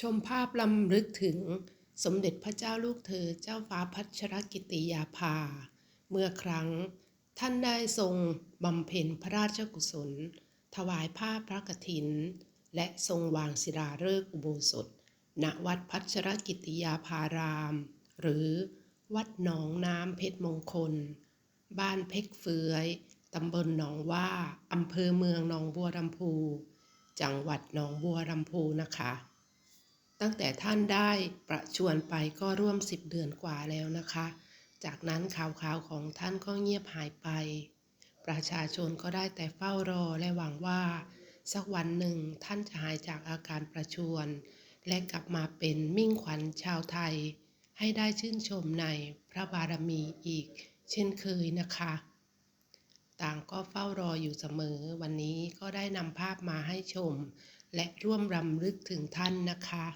ชมภาพลำลึกถึงสมเด็จพระเจ้าลูกเธอเจ้าฟ้าพัชรกิติยาภา เมื่อครั้ง ท่านได้ทรงบำเพ็ญพระราชกุศล ถวายผ้าพระกฐิน และทรงวางศิลาฤกษ์อุโบสถ ณวัดพัชรกิติยาภาราม หรือวัดหนองน้ำเพชรมงคล บ้านเพกเฟือยตำบลหนองว่าอำเภอเมืองหนองบัวลำพู จังหวัดหนองบัวลำพูนะคะ ตั้งแต่ท่านได้ประชวรไปก็ร่วมสิบเดือนกว่าแล้วนะคะ จากนั้นข่าวข่าวของท่านก็เงียบหายไป ประชาชนก็ได้แต่เฝ้ารอและหวังว่า สักวันหนึ่งท่านจะหายจากอาการประชวรและกลับมาเป็นมิ่งขวัญชาวไทย ให้ได้ชื่นชมในพระบารมีอีก เช่นเคยนะคะ ต่างก็เฝ้ารออยู่เสมอ วันนี้ก็ได้นำภาพมาให้ชมและร่วมรำลึกถึงท่านนะคะ